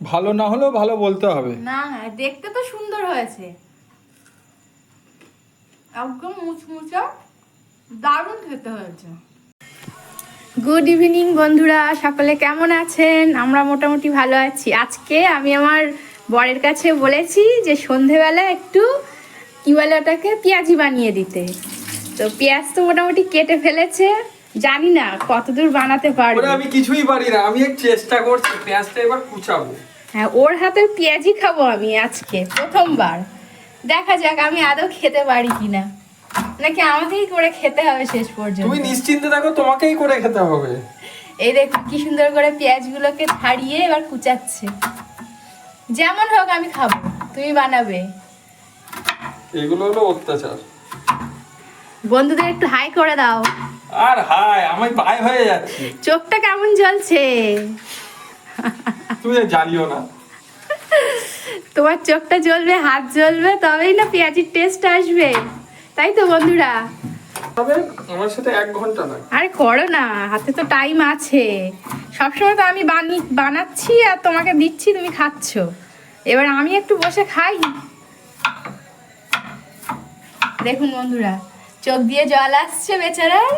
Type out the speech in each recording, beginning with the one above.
ভালো না হলেও ভালো বলতে হবে। না না দেখতে তো সুন্দর হয়েছে। একদম মুচমুচা দারুণ খেতে হয়েছে। গুড ইভিনিং বন্ধুরা সকলে কেমন আছেন? আমরা মোটামুটি ভালো আছি। আজকে আমি আমার বরের কাছে বলেছি যে সন্ধেবেলা একটু কি বলে ওটাকে পেঁয়াজি বানিয়ে দিতে। তো পেঁয়াজ তো মোটামুটি কেটে ফেলেছে। জানি না কতদূর বানাতে পারবে। আমি কিছুই পারি না। আমি চেষ্টা করছি পেঁয়াজটা এবার কুচাবো। হ্যাঁ ওর হাতের পেঁয়াজি খাব আমি আজকে প্রথমবার। দেখা যাক আমি আদৌ খেতে পারি কিনা। নাকি আমাকেই করে খেতে হবে শেষ পর্যন্ত। তুমি নিশ্চিন্তে থাকো তোমাকেই করে খেতে হবে। এই দেখো কি সুন্দর করে পেঁয়াজগুলোকে ছাড়িয়ে এবার কুচাচ্ছে। যেমন হোক আমি খাব। তুমি বানাবে। এগুলো হলো অত্যাচার। বন্ধুদের একটু হাই করে দাও। আর হাই আমি পায়ে হয়ে যাচ্ছি। চোখটা কেমন জ্বলছে? তুমি জানিও না। তোমার চোখটা জ্বলবে হাত জ্বলবে তবেই না পেঁয়াজির টেস্ট আসবে। তাই তো বন্ধুরা? তবে আমার সাথে এক ঘণ্টা লাগে আরে করো না হাতে তো টাইম আছে। সবসময় তো আমি বানি বানাচ্ছি আর তোমাকে দিচ্ছি তুমি খাচ্ছ। এবার আমি একটু বসে খাই। দেখুন বন্ধুরা চোখ দিয়ে জল আসছে বেচারার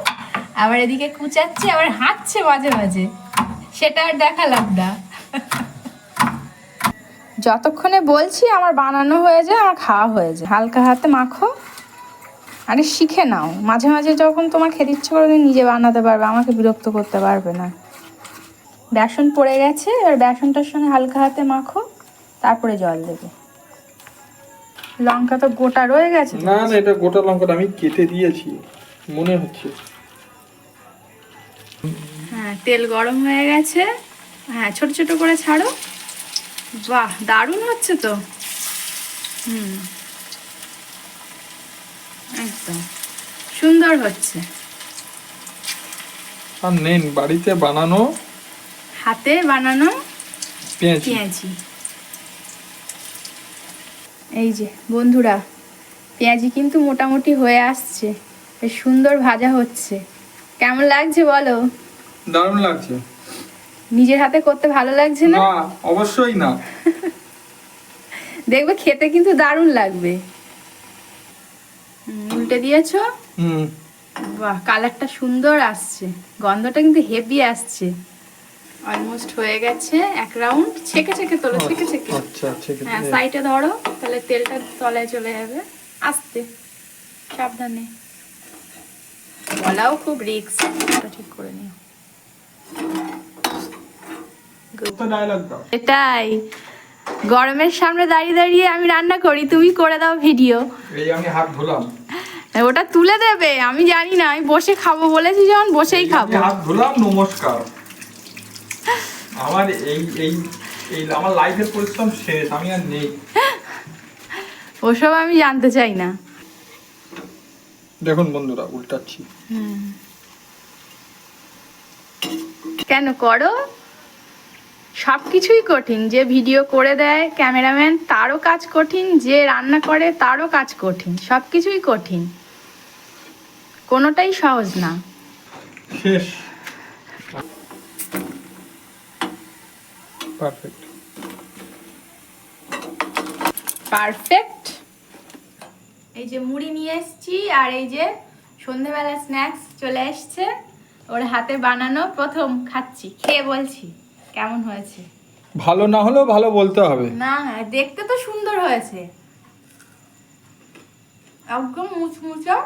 আবার এদিকে কুচাচ্ছে আবার হাঁটছে মাঝে মাঝে। সেটা আর দেখালাম না। যতক্ষণে বলছি আমার বানানো হয়ে যায় আমার খাওয়া হয়ে যায়। হালকা হাতে মাখো। আরে শিখে নাও। মাঝে মাঝে যখন তোমার খেতে ইচ্ছে করে তুমি নিজে বানাতে পারবে আমাকে বিরক্ত করতে পারবে না। বেসন পড়ে গেছে এবার বেসনটার সঙ্গে হালকা হাতে মাখো তারপরে জল দেবে। লঙ্কা তো গোটা রয়ে গেছে। না না এটা গোটা লঙ্কাটা আমি কেটে দিয়েছি। মনে হচ্ছে। হ্যাঁ তেল গরম হয়ে গেছে। হ্যাঁ ছোট ছোট করে ছাড়ো। বাহ দারুণ হচ্ছে তো। হুম। একদম। সুন্দর হচ্ছে। আর নেন বাড়িতে বানানো হাতে বানানো পেঁয়াজি। এই যে বন্ধুরা পেঁয়াজি কিন্তু মোটামুটি হয়ে আসছে। বেশ সুন্দর ভাজা হচ্ছে। কেমন লাগছে বলো? দারুণ লাগছে। নিজের হাতে করতে ভালো লাগছে না? অবশ্যই না। দেখবে খেতে কিন্তু দারুণ লাগবে। উল্টে দিয়েছ? হুম। বাহ কালারটা সুন্দর আসছে। গন্ধটা কিন্তু হেভি আসছে। অলমোস্ট হয়ে গেছে এক রাউন্ড ছেঁকে ছেঁকে তোলো ছেঁকে ছেঁকে। আচ্ছা আচ্ছা হ্যাঁ সাইডে ধরো তাহলে তেলটা তলায় চলে যাবে। আস্তে সাবধানে। বলাও খুব রিক্স ঠিক করে নিও। এটাই। গরমের সামনে দাঁড়িয়ে দাঁড়িয়ে আমি রান্না করি তুমি করে দাও ভিডিও এই আমি হাত ধুলাম। ওটা তুলে দেবে আমি জানি না আমি বসে খাব বলেছি যখন বসেই খাব। হাত ধুলাম নমস্কার। আমার এই এই এই আমার লাইফের পরিশ্রম শেষ আমি আর নেই। ওসব আমি জানতে চাই না। দেখুন বন্ধুরা উল্টাচ্ছি। কেন করো? সব কিছুই কঠিন। যে ভিডিও করে দেয় ক্যামেরাম্যান তারও কাজ কঠিন। যে রান্না করে তারও কাজ কঠিন। সব কিছুই কঠিন। কোনোটাই সহজ না। শেষ। পারফেক্ট। পারফেক্ট। এই যে মুড়ি নিয়ে এসেছি আর এই যে সন্ধেবেলা স্ন্যাক্স চলে এসছে। ওর হাতে বানানো প্রথম খাচ্ছি। খেয়ে বলছি। কেমন হয়েছে? ভালো না হলেও ভালো বলতে হবে। না না দেখতে তো সুন্দর হয়েছে। একদম মুচমুচা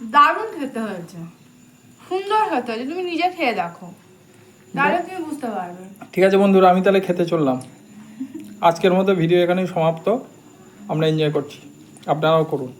দারুণ খেতে হয়েছে। সুন্দর খেতে হয়েছে তুমি নিজে খেয়ে দেখো। তাহলে তুমি বুঝতে পারবে। ঠিক আছে বন্ধুরা আমি তাহলে খেতে চললাম। আজকের মতো ভিডিও এখানেই সমাপ্ত। আমরা এনজয় করছি। আপনারাও করুন।